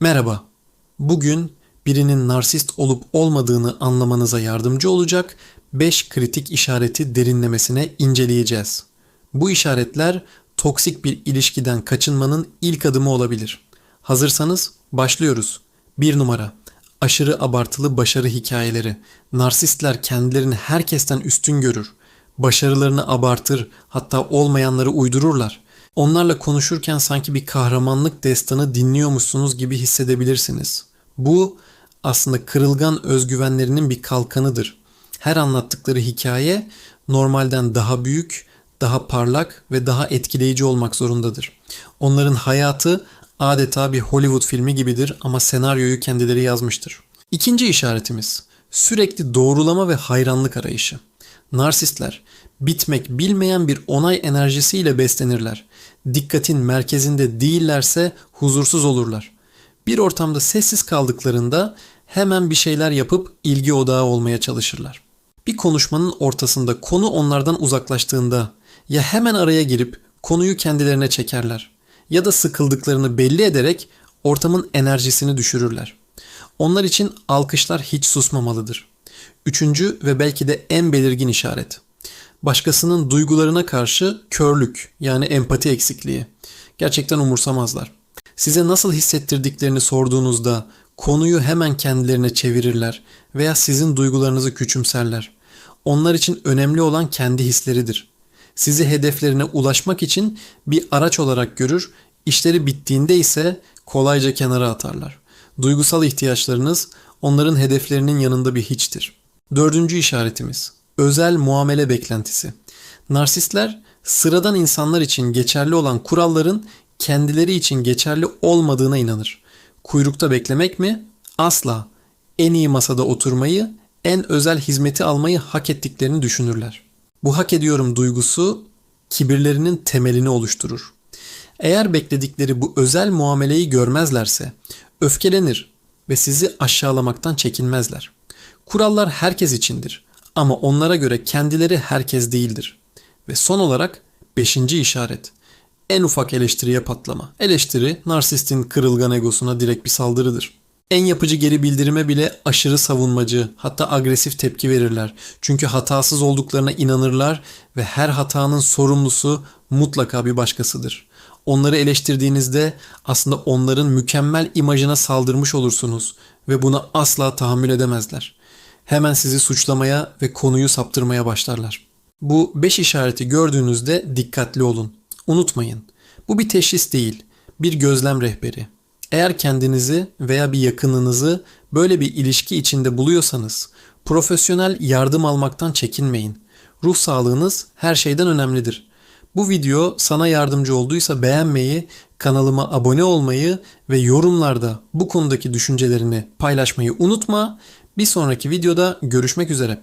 Merhaba. Bugün birinin narsist olup olmadığını anlamanıza yardımcı olacak 5 kritik işareti derinlemesine inceleyeceğiz. Bu işaretler toksik bir ilişkiden kaçınmanın ilk adımı olabilir. Hazırsanız başlıyoruz. 1 numara. Aşırı abartılı başarı hikayeleri. Narsistler kendilerini herkesten üstün görür. Başarılarını abartır, hatta olmayanları uydururlar. Onlarla konuşurken sanki bir kahramanlık destanı dinliyormuşsunuz gibi hissedebilirsiniz. Bu aslında kırılgan özgüvenlerinin bir kalkanıdır. Her anlattıkları hikaye normalden daha büyük, daha parlak ve daha etkileyici olmak zorundadır. Onların hayatı adeta bir Hollywood filmi gibidir ama senaryoyu kendileri yazmıştır. İkinci işaretimiz sürekli doğrulama ve hayranlık arayışı. Narsistler bitmek bilmeyen bir onay enerjisiyle beslenirler. Dikkatin merkezinde değillerse huzursuz olurlar. Bir ortamda sessiz kaldıklarında hemen bir şeyler yapıp ilgi odağı olmaya çalışırlar. Bir konuşmanın ortasında konu onlardan uzaklaştığında ya hemen araya girip konuyu kendilerine çekerler ya da sıkıldıklarını belli ederek ortamın enerjisini düşürürler. Onlar için alkışlar hiç susmamalıdır. Üçüncü ve belki de en belirgin işaret. Başkasının duygularına karşı körlük yani empati eksikliği. Gerçekten umursamazlar. Size nasıl hissettirdiklerini sorduğunuzda konuyu hemen kendilerine çevirirler veya sizin duygularınızı küçümserler. Onlar için önemli olan kendi hisleridir. Sizi hedeflerine ulaşmak için bir araç olarak görür, işleri bittiğinde ise kolayca kenara atarlar. Duygusal ihtiyaçlarınız onların hedeflerinin yanında bir hiçtir. Dördüncü işaretimiz özel muamele beklentisi. Narsistler sıradan insanlar için geçerli olan kuralların kendileri için geçerli olmadığına inanır. Kuyrukta beklemek mi? Asla. En iyi masada oturmayı, en özel hizmeti almayı hak ettiklerini düşünürler. Bu hak ediyorum duygusu kibirlerinin temelini oluşturur. Eğer bekledikleri bu özel muameleyi görmezlerse öfkelenir ve sizi aşağılamaktan çekinmezler. Kurallar herkes içindir ama onlara göre kendileri herkes değildir. Ve son olarak beşinci işaret. En ufak eleştiriye patlama. Eleştiri narsistin kırılgan egosuna direkt bir saldırıdır. En yapıcı geri bildirime bile aşırı savunmacı hatta agresif tepki verirler. Çünkü hatasız olduklarına inanırlar ve her hatanın sorumlusu mutlaka bir başkasıdır. Onları eleştirdiğinizde aslında onların mükemmel imajına saldırmış olursunuz ve buna asla tahammül edemezler. Hemen sizi suçlamaya ve konuyu saptırmaya başlarlar. Bu 5 işareti gördüğünüzde dikkatli olun. Unutmayın. Bu bir teşhis değil, bir gözlem rehberi. Eğer kendinizi veya bir yakınınızı böyle bir ilişki içinde buluyorsanız profesyonel yardım almaktan çekinmeyin. Ruh sağlığınız her şeyden önemlidir. Bu video sana yardımcı olduysa beğenmeyi, kanalıma abone olmayı ve yorumlarda bu konudaki düşüncelerini paylaşmayı unutma. Bir sonraki videoda görüşmek üzere.